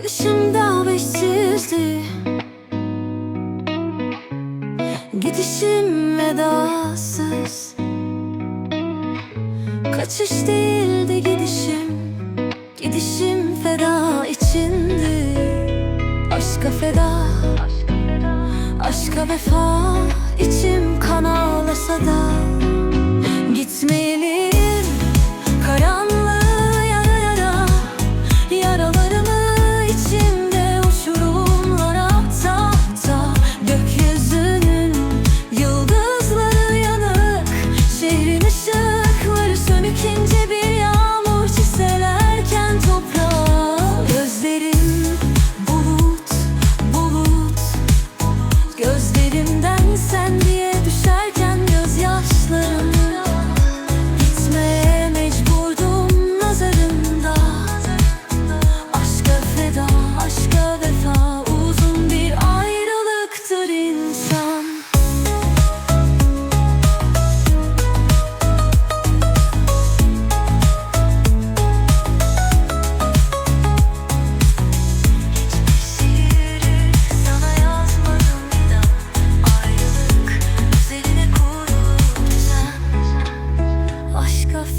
Gelişim davetsizdi Gidişim vedasız. Kaçış değildi gidişim. Gidişim feda içindi. Aşka feda. Aşka vefa içim kan ağlasa da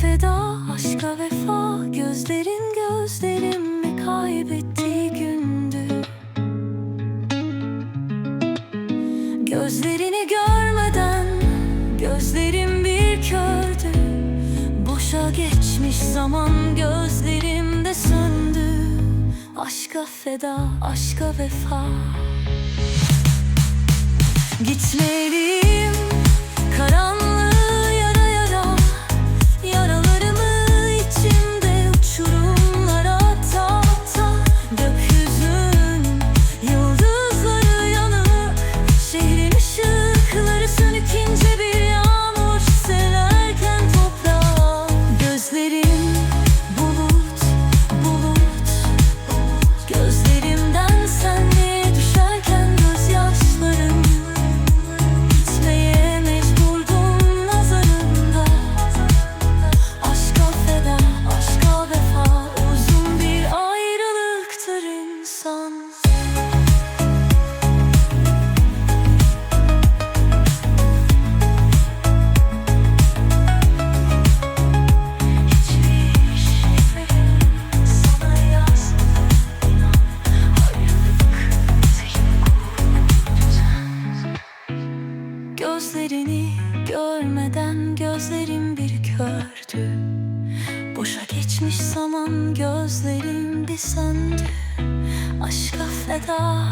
feda, aşka vefa Gözlerin gözlerimi kaybettiği gündü? Gözlerini görmeden gözlerim bir kördü. Boşa geçmiş zaman gözlerimde söndü. Aşka feda, aşka vefa. Gitmeliyim Gözlerini görmeden gözlerim bir kördü. Boşa geçmiş zaman gözlerimde söndü. Aşka feda,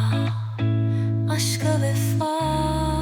aşka vefa